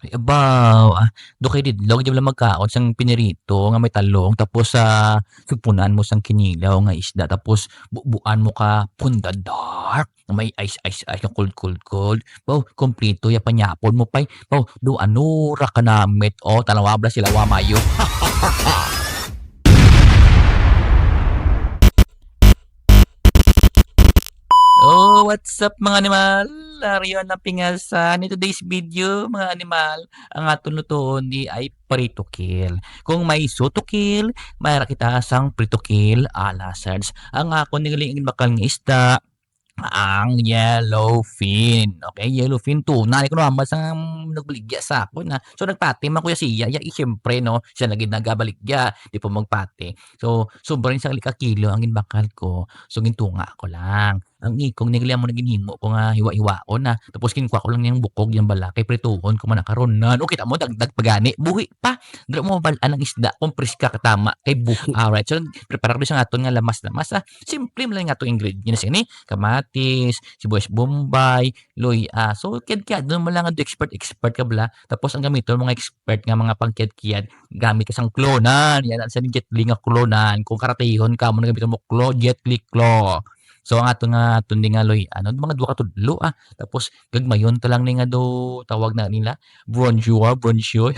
Ay abaw, ah, do kay didlok di bala magkaon sang pinirito nga may talong tapos sa sugpunan mo sang kinilaw nga isda tapos bubuan mo ka pundadar nga may ice, ice, ice nga cold, cold, cold. Baw kumpleto ya panyapon mo pay. Baw do ano ra ka namit o tanawa bala sila wa mayo. What's up mga animal? Arion ang pingasan. In today's video, mga animal, ang aton lutoon di ay prito kill. Kung may to kill, mayra kita sang prito kill ala sards. Ang ako nigalingin bakal nga isda, ang yellowfin. Okay, yellowfin tuna. Ko naman sa nagbaligya sa ako na. So nagpati man kuya siya. Ya, siyempre no, siya lagi nagabaligya. Di po magpati. So sobrang sa kilo ang inbakal ko. So gintunga ko lang ang ikong nigla mo na ginhimo ko nga hiwa-hiwaon na tapos kinukuha ko lang yung bukog yung bala kay prituhon ko man nakaron na. No kita mo dagdag pagani buhi pa. Dra mo balaan ang isda kung ka katama kay buhi. Alright so prepare ko sa aton nga lamas-lamas ah. Simple lang nga atong ingredients ini kamatis sibuyas bombay luya so kid kid doon mo lang ang expert expert ka bala. Tapos ang gamiton mga expert nga mga pangkid kid gamit ka sang klonan. Yan sa jetli nga klonan. Kung karatehon ka mo gamiton mo klo jetli klo So ang ato nga aton nga loy ano mga duha ka tudlo ah. Tapos gagmayon ta lang ni nga do tawag na nila bonjour, bonjour.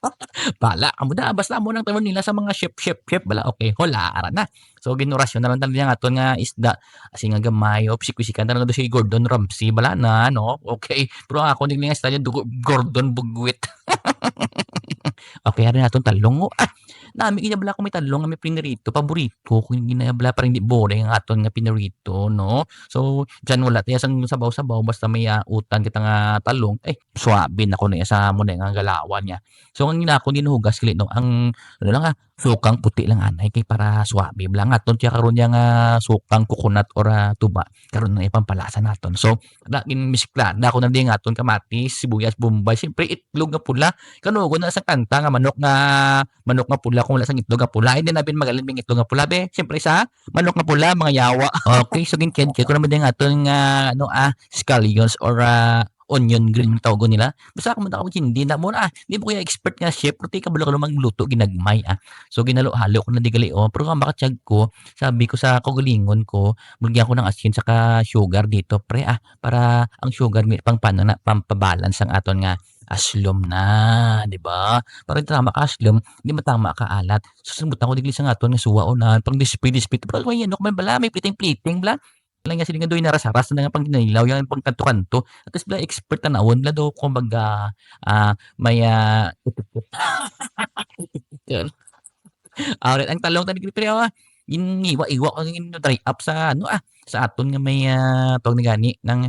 Bala amo da basta mo nang tawag nila sa mga chef chef chef bala okay hola ara na. So ginurasyon na lang tali nga aton nga isda asi nga gamay o psikwisikan na lang do si Gordon Ramsay bala na no. Okay. Pero ako ning nga isda Gordon Bugwit. okay ari naton talong oh. Ah, nami ginabla ko may talong may pinirito paborito ko ginabla pa rin di boring ang aton nga pinirito no. So diyan wala tayo sang sabaw-sabaw basta may uh, utan kita nga talong eh swabe na ko na sa mo na nga galawan niya. So ang ginako ginuhugas kili no ang ano lang ah sukang puti lang anay kay para swabe lang aton tiya karon niya nga sukang coconut or uh, tuba karon na ipampalasa naton. So da gin misikla da ko na di nga aton kamatis, sibuyas, bombay, siyempre itlog nga pula. Kanugo na sa kanta nga manok nga manok nga pula kung wala sang itlog nga pula. Hindi na bin magaling bing itlog nga pula be. Siyempre sa manok nga pula mga yawa. Okay, so gin kid ko naman din aton nga ano ah scallions or uh, onion green tawag nila. Basta ako ako hindi na mo ah, di mo kaya expert nga chef pero ka balo ka magluto ginagmay ah. So ginalo-halo ko na digali oh pero ang makatsyag ko sabi ko sa kagalingon ko mulgyan ko ng asin saka sugar dito pre ah para ang sugar pang paano na pampabalance ang aton nga aslom na, di ba? Para tama ka aslom, di matama ka alat. Susubutan ko digli sa aton nga suwaonan, pang display-display. Pero may ano, may bala, may pliting-pliting bla lang nga sila nga doy naras-aras na nga pang ginailaw yan pang kanto-kanto. At bla expert na nawon bla do kumbaga ah may ah Alright, ang talong tani pero ah, iniwa-iwa ko ngin dry up sa ano ah sa aton nga may ah, tawag ni gani ng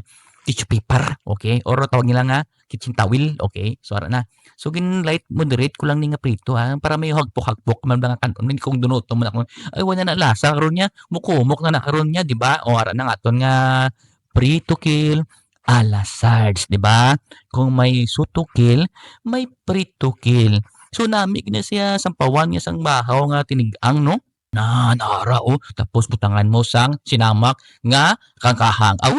tissue paper, okay? Or tawag nila nga kitchen towel, okay? So ara na. So gin light moderate ko lang ni nga prito ha para may hagpok-hagpok man nga kanon ni kung dunot mo na ay wala na lasa karon niya mukumok na na karon niya di ba? O ara na nga aton nga prito kill ala sards, di ba? Kung may sutukil, may prito kill. So nami na siya sampawan niya sang bahaw nga tinigang no? Na nara oh tapos butangan mo sang sinamak nga kangkahang. Aw